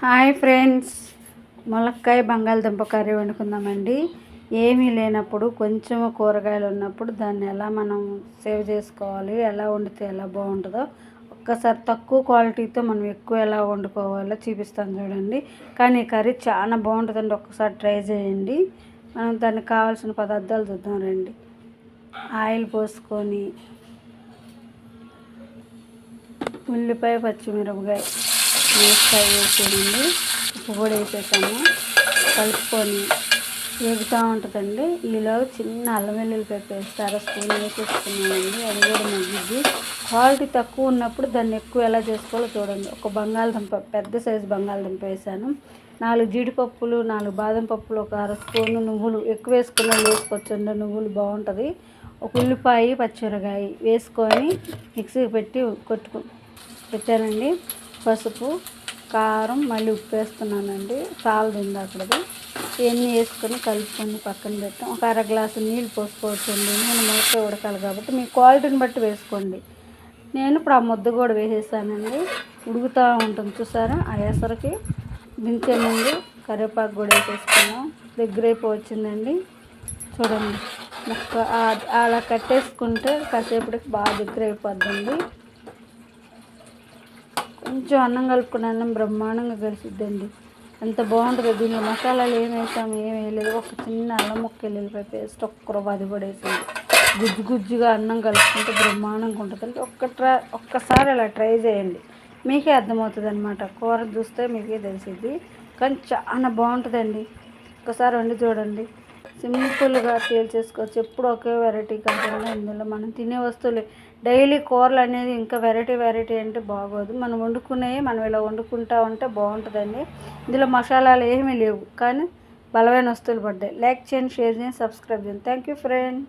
Hi friends. ములక్కాయ బంగాళదుంప curry వండుకుందామండి. ఏమీ లేనప్పుడు కొంచెం కూరగాయలు ఉన్నప్పుడు దాన్ని ఎలా మనం సేవ్ చేసుకోవాలి ఎలా వండితే ఎలా బాగుంటుందో ఒక్కసారి తక్కువ క్వాలిటీతో మనం ఎక్కువ ఎలా వండుకోవాలో చూపిస్తాను చూడండి. కానీ ఈ కర్రీ చాలా బాగుంటుందండి. ఒక్కసారి ట్రై చేయండి. మనం దానికి కావాల్సిన పదార్థాలు చూద్దాం రండి. ఆయిల్ పోసుకొని ఉల్లిపాయ పచ్చిమిరపకాయ మిరపకాయ వేసేయండి ఉప్పు కూడా వేసేసాము. కలుపుకొని వేగుతూ ఉంటుందండి. ఈలో చిన్న అల్లం వెల్లుల్లి పెప్ప అర స్పూన్ వేసేసుకున్నామండి. అది కూడా మగ్గిద్ది. క్వాలిటీ తక్కువ ఉన్నప్పుడు దాన్ని ఎక్కువ ఎలా చేసుకోవాలో చూడండి. ఒక బంగాళదుంప పెద్ద సైజు బంగాళదుంప వేసాను. నాలుగు జీడిపప్పులు నాలుగు బాదం పప్పులు ఒక అర స్పూన్ నువ్వులు. ఎక్కువ వేసుకున్నా వేసుకోవచ్చండి నువ్వులు బాగుంటుంది. ఒక ఉల్లిపాయ పచ్చిమిరకాయ వేసుకొని మిక్సీకి పెట్టి కొట్టుకు పెట్టానండి. పసుపు కారం మళ్ళీ ఉప్పు వేస్తున్నానండి. చాలదు అక్కడది. ఇవన్నీ వేసుకొని కలుపుకొని పక్కన పెట్టాం. ఒక అర గ్లాసు నీళ్ళు పోసుకోవచ్చండి. నేను మూత ఉడకాలి కాబట్టి మీ క్వాలిటీని బట్టి వేసుకోండి. నేను ఇప్పుడు ఆ ముద్ద కూడా వేసేసానండి. ఉడుకుతూ ఉంటుంది చూసారా? ఆ ఎసరికి దించే ముందు కరివేపాకు కూడా వేసేసుకున్నాం. దగ్గర అయిపోవచ్చిందండి. చూడండి. ముక్క అలా కట్టేసుకుంటే కాసేపటికి బాగా దగ్గర అయిపోద్దండి. కొంచెం అన్నం కలుపుకున్న అన్నం బ్రహ్మాండంగా కలిసిద్దండి. ఎంత బాగుంటుందో. దీనిలో మసాలాలు ఏం వేసాము ఏం వేయలేదు. ఒక చిన్న అల్లం ముక్క వెళ్ళిపోయి పేస్ట్ ఒక్క అది పడేసింది గుజ్జు గుజ్జుగా అన్నం కలుపుకుంటే బ్రహ్మాండంగా ఉంటుందండి ఒక్క ట్రై ఒక్కసారి అలా ట్రై చేయండి. మీకే అర్థమవుతుంది అనమాట కూర చూస్తే మీకే తెలిసిద్ది. కానీ చాలా బాగుంటుందండి. ఒకసారి వండి చూడండి. సింపుల్గా చేసుకోవచ్చు ఎప్పుడు ఒకే వెరైటీ కాకుండా ఇందులో మనం తినే వస్తువులు. డైలీ కూరలు అనేది ఇంకా వెరైటీ వెరైటీ అంటే బాగోదు. మనం వండుకునేవి మనం ఇలా వండుకుంటా ఉంటే బాగుంటుందండి. ఇందులో మసాలాలు ఏమీ లేవు. కానీ బలమైన వస్తువులు పడ్డాయి. లైక్ చేయండి షేర్ చేయండి సబ్స్క్రైబ్ చేయండి. Thank you friend.